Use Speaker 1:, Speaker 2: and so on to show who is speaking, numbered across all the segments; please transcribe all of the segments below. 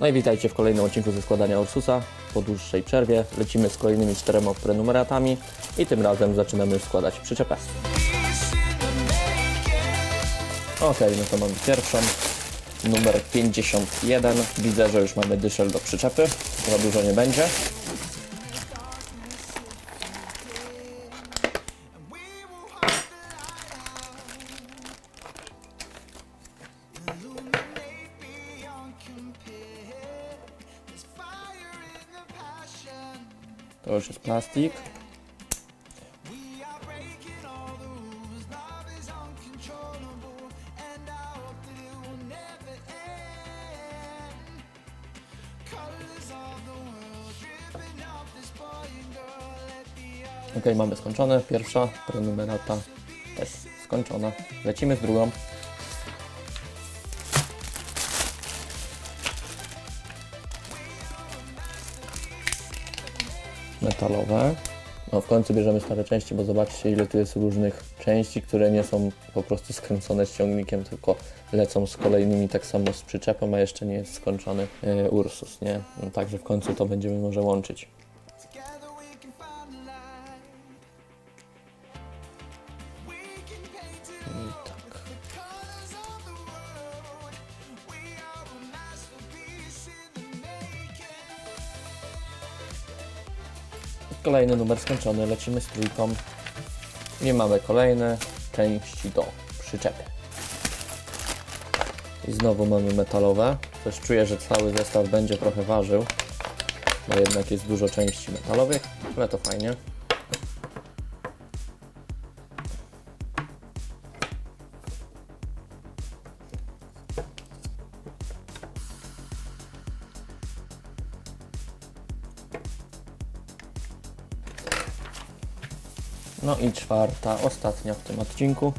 Speaker 1: No i witajcie w kolejnym odcinku ze składania Ursusa. Po dłuższej przerwie lecimy z kolejnymi czterema prenumeratami i tym razem zaczynamy składać przyczepę. Ok, no to mamy pierwszą, numer 51. Widzę, że już mamy dyszel do przyczepy, za dużo nie będzie. To już jest plastik. Ok, mamy skończone. Pierwsza prenumerata też skończona. Lecimy z drugą. Metalowe. No w końcu bierzemy stare części, bo zobaczcie ile tu jest różnych części, które nie są po prostu skręcone z ciągnikiem, tylko lecą z kolejnymi tak samo z przyczepą, a jeszcze nie jest skończony e, Ursus, nie? No, także w końcu to będziemy może łączyć. Kolejny numer skończony, lecimy z trójką. Nie mamy kolejne części do przyczepy. I znowu mamy metalowe. Też czuję, że cały zestaw będzie trochę ważył, bo jednak jest dużo części metalowych, ale to fajnie. No i czwarta, ostatnia w tym odcinku.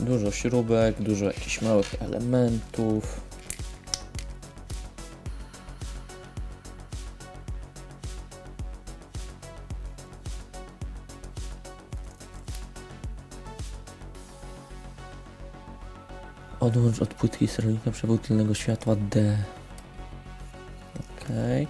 Speaker 1: Dużo śrubek, dużo jakichś małych elementów. Odłącz od płytki sterownika przewód tylnego światła D. Okej.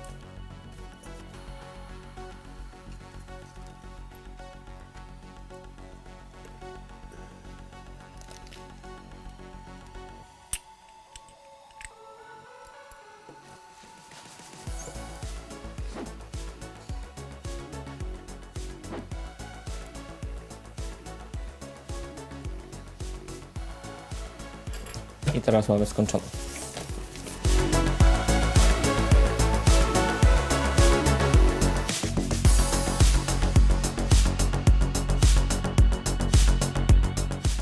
Speaker 1: I teraz mamy skończone.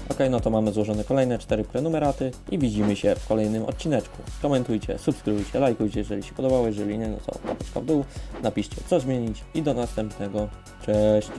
Speaker 1: Ok, no to mamy złożone kolejne cztery prenumeraty i widzimy się w kolejnym odcineczku. Komentujcie, subskrybujcie, lajkujcie, jeżeli się podobało, jeżeli nie, no to łapeczka w dół, napiszcie co zmienić i do następnego. Cześć!